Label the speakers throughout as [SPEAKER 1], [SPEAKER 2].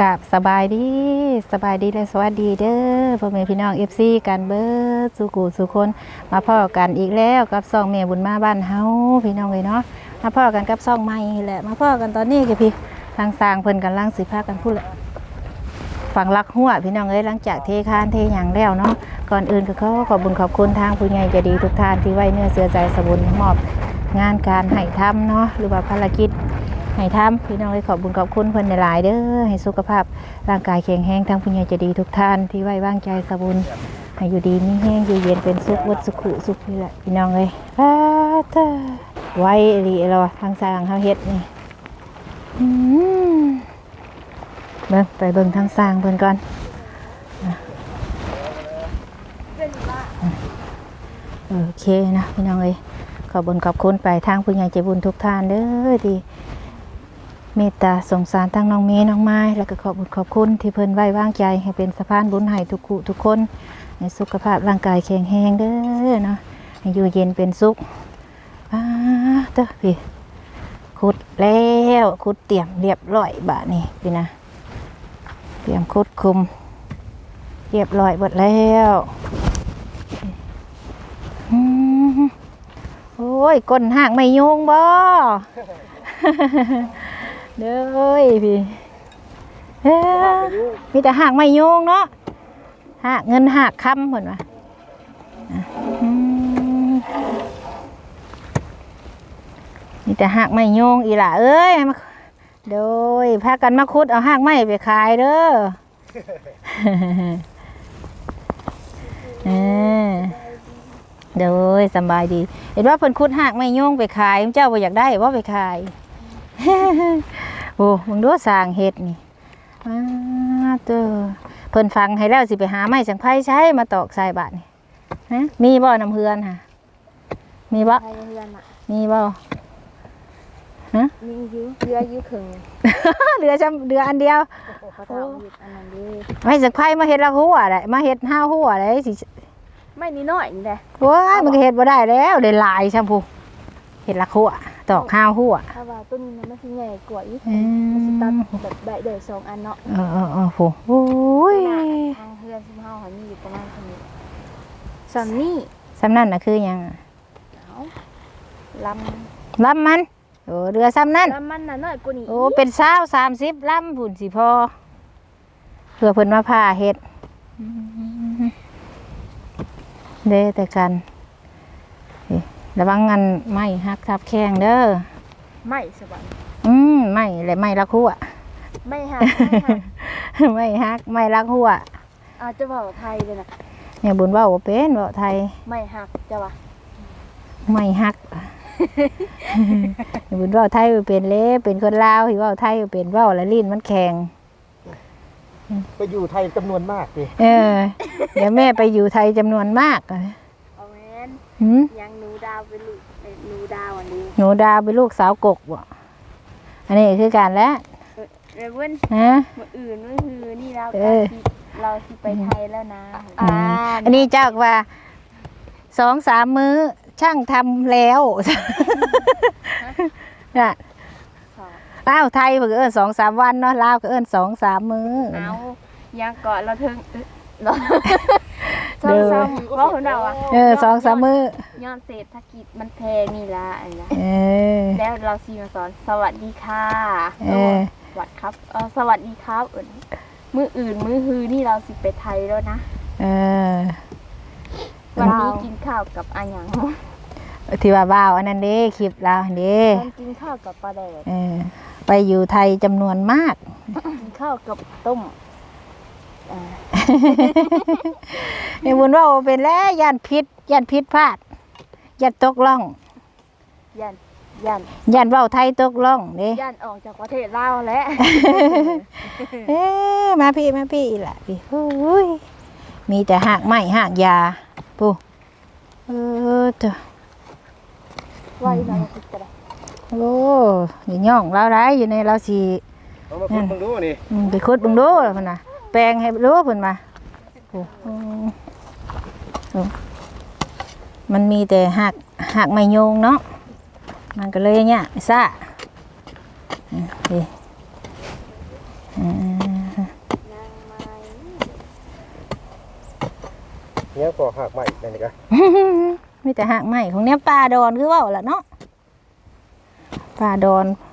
[SPEAKER 1] กับสบายดีสบายดีและสวัสดีเด้อพ่อแม่พี่น้อง FC กันเบิดสุกูสุคน มาพ่อกันอีกแล้วกับซองแม่บุญมาบ้านเฮาพี่น้องเลยเนาะมาพ่อกันกับซองใหม่แหละมาพ่อกันตอนนี้ก็พี่ทางสร้างเพิ่นกันล่างสิพากันพูดแหละฝั่งลักหัวพี่น้องเอ้ยหลังจากเทคานเทหยังแล้วเนาะก่อนอื่นก็ขอขอบคุญขอบคุณทางผู้ใหญ่ใจดีทุกท่านที่ไว้เนื้อเสือใจสบุญมอบงานการให้ทำเนาะหรือว่าภารกิจ ให้ทำพี่น้องเลยขอบบุญขอบคุณเพิ่นในหลายเด้อให้สุขภาพร่างกายแข็งแรงทั้งผู้ใหญ่ใจะดีทุกท่านที่ไว้วางใจสบุญให้อยู่ดีมีแห้งอยู่เย็นเป็นสุขวัดสุขุสุขนี่แหละพี่น้องเลยอ้าเต้อไว้อีหลีเราทางสร้างเฮาเฮ็ดนี่อืมเบิ่งไปเบิ่งทางสร้างเพิ่นก่อนโอเคนะพี่น้องเอ้ยขอบคุญขอบคุณไปทางผู้ใหญ่ใจบุญทุกท่านเด้อที่ เมตตาสงสารทั้งน้องเมย์น้องไม้ แล้วก็ขอบคุณขอบคุณที่เพิ่นไว้วางใจให้เป็นสะพานบุญให้ทุกคู่ทุกคนให้สุขภาพร่างกายแข็งแรงเด้อเนาะให้อยู่เย็นเป็นสุขอ้าเด้อพี่ขุดแล้วขุดเตรียมเรียบร้อยบะนี่พี่นะเตรียมขุดคุม เรียบร้อยหมดแล้วโอ้ยก้นห่างไม่โยงบ่ เด้อยพี่เอ้อมีแต่หากไม่โยงเนาะหากเงินหากคำเหมือนว่าอะอืมมีแต่หากไม่โยงอีหล่ะเอ้ยมาโดยพากันมาคุดเอาหากไม้ไปขายเด้อเออโดยสำบายดี เห็นว่าเพิ่นคุดหากไม่โยงไปขายเจ้าบ่อยากได้ว่าไปขายโอ้มึงดูสร้างเฮ็ดนี่อ้าเต้อเพิ่นฟังให้แล้วสิไปหาไม้สังไผใช้มาตอกใส่บาทนี่ฮะมีบ่น้ำเฮือนค่ะ มีบ่
[SPEAKER 2] ใครเพื่อนอะ
[SPEAKER 1] มีบ่
[SPEAKER 2] มีอยูเรืออยูขึง
[SPEAKER 1] เหลือจำเหลืออันเดียว
[SPEAKER 2] เขาทำเห็ดอันนั้นดี
[SPEAKER 1] ไม้สังไผมาเฮ็ดละหัวได้มาเฮ็ดห้าหัวได้สิ
[SPEAKER 2] ไม่นิดหน่อยนี่แหละ
[SPEAKER 1] ว้ายมันก็เฮ็ดบ่ได้แล้วได้หลายชัมพูเฮ็ดละหัว ตอกห้าหัว
[SPEAKER 2] ถ้าว่าต้นนี้มันสิใหญ่กว่าอีก
[SPEAKER 1] อื
[SPEAKER 2] มันสิตัด
[SPEAKER 1] ม
[SPEAKER 2] แบบได้เดี๋ยวสองอันเนาะ
[SPEAKER 1] เออเออเออโหโอ้ย
[SPEAKER 2] หน้าทางเพื่อนซึ่งเฮาหันมีอยู่ประมาณเท่านี้สำนี่
[SPEAKER 1] สำนั่นน่ะคือหยัง
[SPEAKER 2] เอาล
[SPEAKER 1] ลำมันโอ้เรือซ้ำนั่นำ
[SPEAKER 2] ลำมันน่ะน้อยกว่านี้
[SPEAKER 1] โอ้เป็นเศร้าสามสิบลำผุนสิพอเพื่อเพิ่นมาผ่าเฮ็ดเด้แต่กันเอ๊ะ ระวังงันไม่หักทับแข้งเด้อ
[SPEAKER 2] ไม่สบาย
[SPEAKER 1] อืมไม่และไม่รักหัว
[SPEAKER 2] ไม่หักไม่หัก
[SPEAKER 1] ไม่ฮักไม่รักหัว
[SPEAKER 2] อาจจะบอกไทยเลยนะ
[SPEAKER 1] เนี่ยบุญเว่าบ่เป็นเว่าไทย
[SPEAKER 2] ไม่หักจะว่า
[SPEAKER 1] ไม่ฮักเนี่ยบุญเว่าไทยบ่เป็นเล่เป็นคนลาวที่เว่าไทยบ่เป็นเว่าแล้วลิ้นมันแข็ง
[SPEAKER 3] ไปอยู่ไทยจำนวนมากดิ
[SPEAKER 1] เออเดี๋ยวแม่ไปอยู่ไทยจำนวนมากอะ
[SPEAKER 2] เอาแมน
[SPEAKER 1] หืม
[SPEAKER 2] ยังหนู ดาวเป็นลูกเป็นหนูดาวอันนี้
[SPEAKER 1] หนูดาวเป็นลูกสาวกกบ่อันนี้คือการแล้ว
[SPEAKER 2] เรเว้น
[SPEAKER 1] นะ
[SPEAKER 2] มื่ออื่นมื่อคือนี่เรา
[SPEAKER 1] เออ
[SPEAKER 2] สิเราสิไปไทยแล้วนะ
[SPEAKER 1] อืมอันนี้เจ้าว่าสองสามมื้อช่างทำแล้วน่ะ
[SPEAKER 2] สอง
[SPEAKER 1] อ้าวไทยเพิ่นก็เอิ้นสองสามวันเนาะลาวก็เอิ้นสองสามมื้อ
[SPEAKER 2] เอายังก่อนเราถึง เราสองสามเพราะคนเราอะ
[SPEAKER 1] เออสองสามมื้อ
[SPEAKER 2] ย้อนเศรษฐกิจมันแพงนี่ละอันนะ
[SPEAKER 1] เออ
[SPEAKER 2] แล้วเราซีมาสอนสวัสดีค่ะ
[SPEAKER 1] เออ
[SPEAKER 2] สวัสดีครับเออสวัสดีครับเอิ้นมืออื่นมือฮือนี่เราสิไปไทยแล้วนะ
[SPEAKER 1] เออ
[SPEAKER 2] วันนี้กินข้าวกับอาหยัง
[SPEAKER 1] ที่ว่าบ่าวอันนั้นเด้คลิปลาวอันเด้
[SPEAKER 2] วันกินข้าวกับปลาแดด
[SPEAKER 1] เออไปอยู่ไทยจำนวนมาก
[SPEAKER 2] กินข้าวกับต้มอ่า
[SPEAKER 1] ในบุญว่าเป็นแล้วย่านพิษย่านพิษพลาดย่านตกล่อง
[SPEAKER 2] ยันยัน
[SPEAKER 1] ย่านเว้าไทยตกล่องเด้
[SPEAKER 2] ย่านออกจากประเทศลาวแล้ว
[SPEAKER 1] เอ๊ะมาพี่มาพี่อีหล่ะพี่โอ้ยมีแต่หากไม้หากยาปูเออเจ้า
[SPEAKER 2] ไว้เราคิดกันเลย
[SPEAKER 1] โอ้ยย่องเราได้อยู่ในเราสี
[SPEAKER 3] เอามาพูดมึงดูนี่
[SPEAKER 1] ไปคุดเบึงดูแล้วพุ่นน่ะ แปลงให้รู้เพุ่นมาโอ้โหโอ้มันมีแต่หักหักไม้โยงเนาะมันก็เลยเนี่ยซ่านี่อ่า
[SPEAKER 2] นางไม้
[SPEAKER 3] เนี่ยก็หักใหม่นั่นนี่ก็
[SPEAKER 1] มีแต่หากใหม่ของเนี้ยปลาดอนคือเว่าล่ะเนาะปลาดอนนี่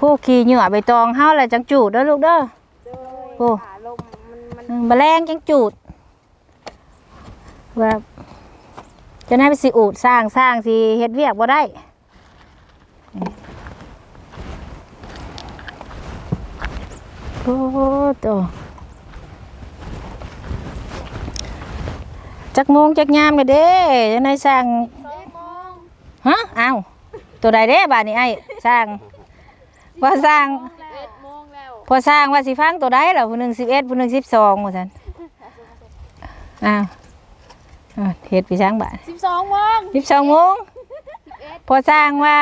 [SPEAKER 1] พวกขี่เหยื่อใบตองเฮาแหละจังจูดเด้อลูกเด้อ
[SPEAKER 2] โดย
[SPEAKER 1] โอ้
[SPEAKER 2] ขาลมมันมัน
[SPEAKER 1] อืมแมลงจังจูดแบบจะได้ไปสิอูดสร้างสร้างสิเฮ็ดเวียกบ่ได้โอ้โตจักโมงจักยามกันเด้จะได้สร้างฮะอ้าวตัวใดเด้บาดนี้ไอ้สร้าง ว่าสร้าง
[SPEAKER 2] เอ็ดโมงแล้ว
[SPEAKER 1] พอสร้างว่าสิฟังตัวใดล่ะผู้หนึ่งสิบเอ็ดผู้หนึ่งสิบสองว่าซั่นอ้าวอ้าวเฮ็ดไปสร้างบ้าน
[SPEAKER 2] สิบสองโมง
[SPEAKER 1] สิบสองโมงพอสร้างว่า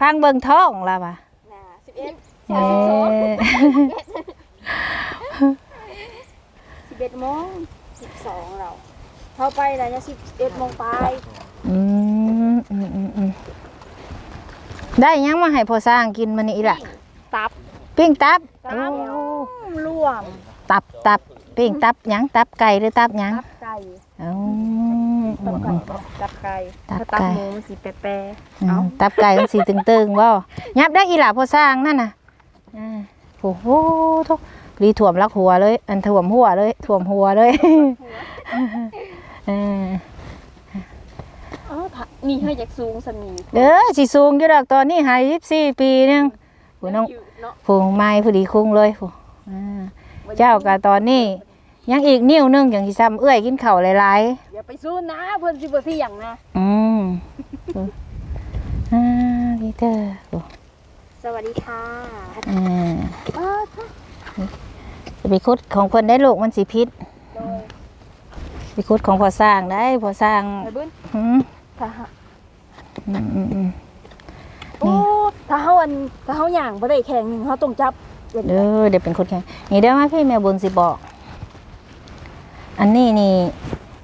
[SPEAKER 1] ฟังเบิ่งท้องล่ะว่ะ
[SPEAKER 2] น่ะสิบเอ็ด
[SPEAKER 1] เอ้ย
[SPEAKER 2] สิบเอ็ดโมงสิบสองเราเข้าไปแล้วเนี่ยสิบเอ็ดโมงไป
[SPEAKER 1] อืมอืมอืมอืม ได้หยังมาให้พอสร้างกินมื้อนี้อีล่ะ
[SPEAKER 2] ตับ
[SPEAKER 1] ปิ้งตับ
[SPEAKER 2] ตับ
[SPEAKER 1] โอ้
[SPEAKER 2] รวม
[SPEAKER 1] ตับตับปิ้งตับหยังตับไก่หรือตับหยัง
[SPEAKER 2] ตับไก่
[SPEAKER 1] เอ้า
[SPEAKER 2] ตับไก่ตับไก่
[SPEAKER 1] ตับ
[SPEAKER 2] ถ้าตับ
[SPEAKER 1] ไก่
[SPEAKER 2] หมูมันสีแปร
[SPEAKER 1] อืมตับไก่มันสีตึงๆบ่ยับได้อีหล่ะพอสร้างนั่นน่ะอ่าโอ้โหทุกรีถ่วมลักหัวเลย อันถ่วมหัวเลยถ่วมหัวเลยเออ
[SPEAKER 2] ๆอ๋อผัก นี่ให้จากสูงสมี
[SPEAKER 1] เด้อสิสูงอยู่ดอกตอนนี้หาย24ปีนึงผู้น้อง
[SPEAKER 2] ยู่เนาะ
[SPEAKER 1] ผู้ไม้ผู้ดีคุ้งเลยผู้อ่าเจ้าก็ตอนนี้ ยังอีกนิ้วหนึงอย่างที่ซ้ำเอื้อยกินข้าวหลาย
[SPEAKER 2] อย่าไปสู้นะเพิ่นสิบ่เสี่ยงนะ
[SPEAKER 1] ๆอืมอ่าดีเด้อผู้
[SPEAKER 2] สวัสดีค่ะ
[SPEAKER 1] อ่า
[SPEAKER 2] เออค่ะ
[SPEAKER 1] จะไปคุดของเพิ่นได้ลูกมันสิพิษ
[SPEAKER 2] โดย
[SPEAKER 1] ไปคุดของพอสร้างได้พอสร้าง
[SPEAKER 2] ไปเบิ้น
[SPEAKER 1] หืม
[SPEAKER 2] ถ้าหา
[SPEAKER 1] อืมอืมอืม
[SPEAKER 2] โอ้ถ้าเฮาอันถ้าเฮาย่างบ่ได้แข่งหนึงเฮาต้องจับเป็น
[SPEAKER 1] เด้อเดี๋ยวเป็นคนแข่งนี่เด้อมาพี่แม่บุญสิบอก อันนี้นี่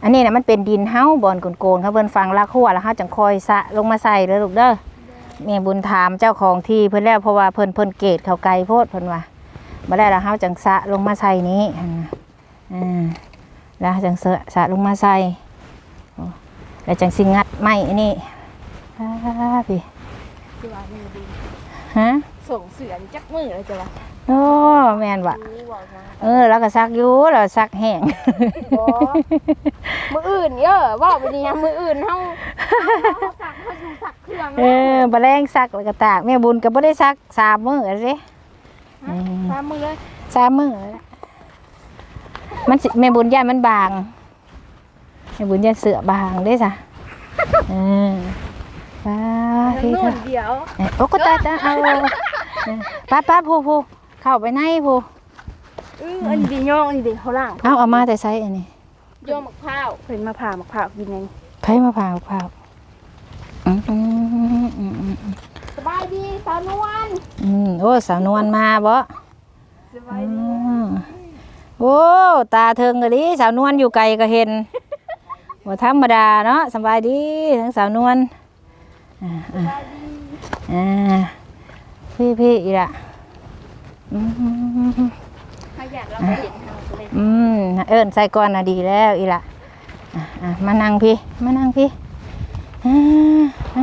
[SPEAKER 1] อันนี้นะมันเป็นดินเฮ้าบอนโกนๆเขาเพิ่นฟังลักหัวแล้วเฮาจังคอยสะลงมาใส่เด้อลูกเด้อแม่บุญถามเจ้าของที่เพิ่นแล้วเพราะว่าเพิ่นเพิ่นเกตเขาไกลโพดเพิ่นว่าบ่ได้แล้วเฮาจังสะลงมาใส่นี้อ่าอ่าแล้วจังเสอะสะลงมาใส่โอ้แล้วจังสิงัดไม้อันนี้ อ่าพี่
[SPEAKER 2] สิว่านี่ดี
[SPEAKER 1] ฮะ
[SPEAKER 2] ส่งเสือนจักมือเลยจ้ะวะ
[SPEAKER 1] โอ้แม่นว่ะ
[SPEAKER 2] รู้ว่าจัง
[SPEAKER 1] เออแล้วก็ซักอยู่แล้วซักแห้ง
[SPEAKER 2] บ่มื้ออื่นเด้อเว้าไปนี่มื้ออื่นเฮาเฮาสักเฮาอยู่สักเครื่อง
[SPEAKER 1] เออบะแรงซักแล้วก็ตากแม่บุญก็บ่ได้ซักสามมื้อสิอืม
[SPEAKER 2] ตามมือเลย
[SPEAKER 1] สามมื้อมันสิแม่บุญย่านมันบางแม่บุญย่านเสือบางเด้จ้ะเออ ป้า
[SPEAKER 2] ทาง
[SPEAKER 1] พี่
[SPEAKER 2] โน่
[SPEAKER 1] เถ
[SPEAKER 2] น
[SPEAKER 1] อะ
[SPEAKER 2] เดี๋ยว
[SPEAKER 1] เอ้ยโอ้ก็ตายตายเอาเออป้าป้าผู้ผู้เข้าไปในผู้
[SPEAKER 2] อืออันดีย่องอันดีเขาล่าง
[SPEAKER 1] เอาเอามาแต่ไซอันนี้
[SPEAKER 2] โยมมะพร้าวเพิ่นมาผ่ามะพร้าวกินไง
[SPEAKER 1] ไผมะพร้าวพร้าวอืมอืมอืมอืมอืม
[SPEAKER 2] สบายดีสาวนวล
[SPEAKER 1] อืมโอ้สาวนวลมาบ่
[SPEAKER 2] สบายดี
[SPEAKER 1] อืมโอ้ตาเทิงกะดิสาวนวลอยู่ไกลก็เห็นบ่ธรรมดาเนาะสบายดีทั้งสาวนวล อ่าอ่าอ่าพี่พี่อีละอืม
[SPEAKER 2] ขยันเราก็เห็นเฮาเลย
[SPEAKER 1] อืมเอิ้นใส่ก่อนน่ะดีแล้วอีละอะอะมานั่งพี่ มานั่งพี่อ่าอะ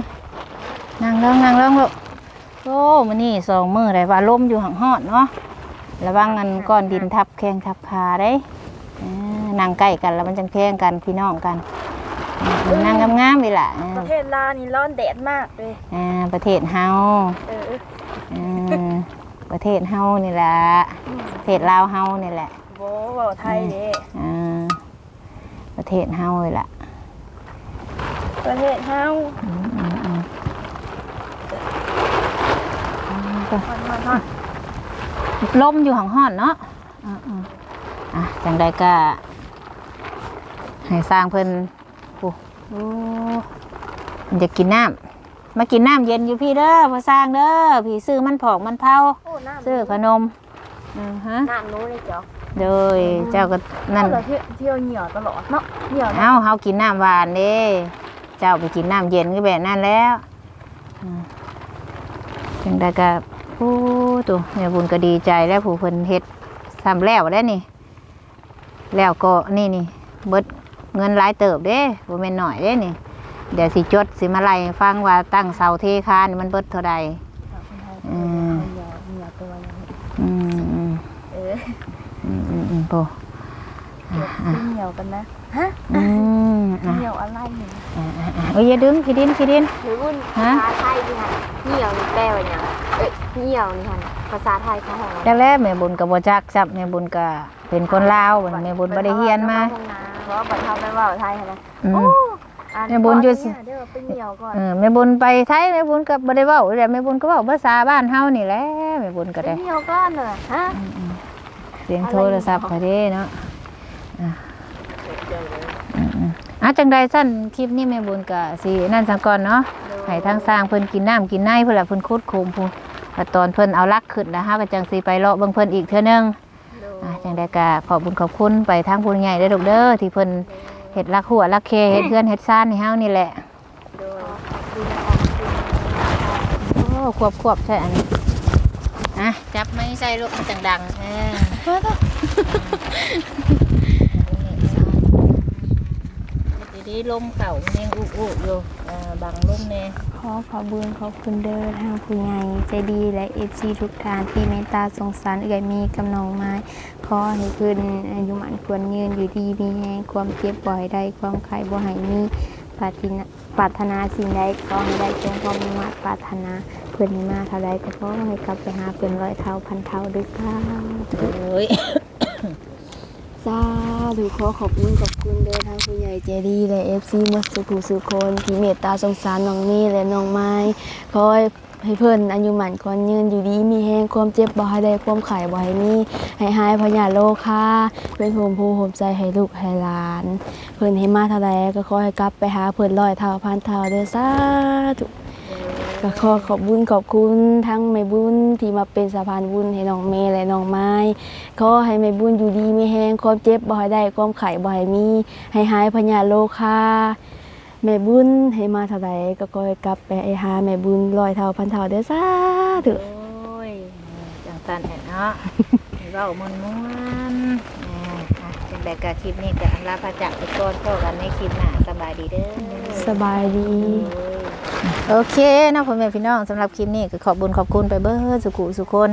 [SPEAKER 1] นั่งลงนั่งลงลูกโอ้มื้อนี้สองมือได้ว่าล้มอยู่หังฮอดเนาะระวังกันก้อนดินทับแข้งทับขาได้อ่านั่งใกล้กันแล้วมันจังแพงกันพี่น้องกันอ่านั่ งงามๆนี่แหละ
[SPEAKER 2] ประเทศลาวนี่ร้อนแดดมากเลย
[SPEAKER 1] อ่าประเทศเฮา
[SPEAKER 2] เออ
[SPEAKER 1] อ่าประเทศเฮานี่แหละประเทศลาวเฮานี่แหละ
[SPEAKER 2] โบเว้าไทยเด้
[SPEAKER 1] อ่าประเทศเฮานี่แหละ
[SPEAKER 2] ประเทศเฮา
[SPEAKER 1] อืมอืมอืมอืมก็
[SPEAKER 2] ฮอนฮอนฮอน
[SPEAKER 1] ลมอยู่ห้องห้อนเนาะอ่าอ่าอะจังใดก็ให้สร้างเพิ่น โอ้โหมันจะกินน้ำมากินน้ำเย็นอยู่พี่เด้อพอสร้างเด้อพี่ซื้อมันผอกมันเผา
[SPEAKER 2] โอ้น้ำ
[SPEAKER 1] ซื้อขนมอือฮะ
[SPEAKER 2] น้ำนู้นเลยจ้ะ
[SPEAKER 1] โดยเจ้าก็นั่น
[SPEAKER 2] เราเที่ยวเที่ยวเหนียวตลอดเนาะเหนียว
[SPEAKER 1] เอ้าเฮากินน้ำหวานเด้เจ้าไปกินน้ำเย็นก็แบบนั้นแล้วอืมจังใดก็โอ้ตัวแม่บุญก็ดีใจแล้วผู้เพิ่นเฮ็ดทำแล้วได้นี่ แล้วก็นี่นี่เบิด เงินหลายเติบเด้บ่แม่นน้อยเด้นี่ เดี๋ยวสิจดสิมาไล่ให้ฟังว่าตั้งเสาเทคานมันเบิดเท่าใดอืมอืมอืม
[SPEAKER 2] เออ
[SPEAKER 1] อืมอืมอืมโป
[SPEAKER 2] เดี๋ยวสิเหนียวกันนะฮะ
[SPEAKER 1] อืมอะ
[SPEAKER 2] เหนียวอะไรเนี่ย
[SPEAKER 1] อะอะอะเอ้ยอย่าดึงขี้ดินขี้ดิน
[SPEAKER 2] หรือวุ่น
[SPEAKER 1] ฮะ
[SPEAKER 2] ภาษาไทยนี่ฮะเหนียวนี่แปลว่าหยังเอ้ยเหนียวนี่ฮะภาษาไทยเขาห้อง
[SPEAKER 1] จักแล้วแม่บุญก็บ่จักจับแม่บุญก็เป็นคนลาวบัดแม่บุญบ่ได้เรียนมา
[SPEAKER 2] เพราะว่าบัดเฮาไม่เว้าไทยหั้นนะ
[SPEAKER 1] อืม
[SPEAKER 2] โอ้อ่าน
[SPEAKER 1] แม่บุญอยู่
[SPEAKER 2] ก่นเด้อไปเหนียวก่อน
[SPEAKER 1] เออแม่บุญไปไทยแม่บุญก็บ่ได้เว้าแต่แม่บุญก็เว้าภาษาบ้านเฮานี่แหละแม่บุญก็
[SPEAKER 2] ไป
[SPEAKER 1] ได้
[SPEAKER 2] เหนียวก่อนเด้อฮะ
[SPEAKER 1] เสียงโทรศัพท์เขาเด้เนาะอะอืมอืมอะจังใดสั้นคลิปนี้แม่บุญก็สินั่นซะก่อนเนาะให้ทางสร้างเพิ่นกินน้ำกินในเพิ่นละเพิ่นคุดโคมพูแล้วตอนเพิ่นเอาลักขึ้นแล้วฮะก็จังสิไปเลาะเบิ่งเพิ่นอีกเทื่อนึงอะ จังได้ก็ขอบคุญขอบคุณไปทางผู้ใหญ่เด้ดอกเด้อที่เพิ่นเฮ็ดลักหัวลักเคเฮ็ดเพื่อนเฮ็ดซ่านให้เฮานี่แหละโอ้ควบควบใช่อันนี้อะจับไม่ใส่ลูกจังดังเออดีๆลมเข่ามันยังอุอุอยู่บังลมแน่
[SPEAKER 2] ขอขอบุญขอบคุณเด้อทางผู้ใหญ่ใจดีและเอฟซีทุกทานที่เมตตาสงสารเอื่อยมีกำนองไม้ ขอให้เพิ่นอายุมันควรยืนอยู่ดีมีแรงความเจ็บบ่อยได้ความไข้บ่ให้มีปรารถนาปรารถนาสิ่งใดขอให้ได้จงความมุ่งมั่นปรารถนาเพิ่นให้มาเท่าใดก็ขอให้กลับไปหาเพิ่นร้อยเท่าพันเท่าด้วยซ้ำ
[SPEAKER 1] โอ้ย
[SPEAKER 2] สาธุขอขอบคุณขอบคุณเด้อทางผู้ใหญ่ใจดีและเอฟซีมัสุขุสุคนที่เมตตาสงสารน้องนี่และน้องไม้ขอให้ ให้เพิ่นอายุหมันคอนยืนอยู่ดีมีแห้งความเจ็บบ่ให้ได้ความไข่บ่ให้มีให้หายพยาโลค่าเป็นโฮมภูโฮมใจให้ลูกให้หลาน เพิ่นให้มาเท่าใดก็ขอให้กลับไปหาเพิ่นร้อยเท่าพันเท่าเด้อสาธุก็ขอขอบบุญขอบคุณทั้งแม่บุญที่มาเป็นสะพานบุญให้น้องเมย์และน้องไม้ขอให้แม่บุญอยู่ดีไม่แห้งความเจ็บบ่ให้ได้ความไข่บ่ให้มี ให้หายพญาโลคา แม่บุญให้มาเท่าใดก็ขอให้กลับไปหาแม่บุญร้อยเท่าพันเท่าเด้อสาธุ
[SPEAKER 1] โอ้ยจังสันแอนเนาะเว้ามวนมวนๆอ่าอะจังแต่กะคลิปนี้ก็อำลาพระจักรไปก่อนพบกันในคลิปหน้าสบายดีเด้อ
[SPEAKER 2] สบายดี
[SPEAKER 1] โอเคเนาะพ่อแม่พี่น้องสำหรับคลิปนี้ก็ขอบบุญขอบคุณไปเบิดสุขุสุคน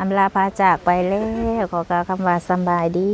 [SPEAKER 1] อำลาพาจากไปแล้วขอกล่าวคำว่าสำบายดี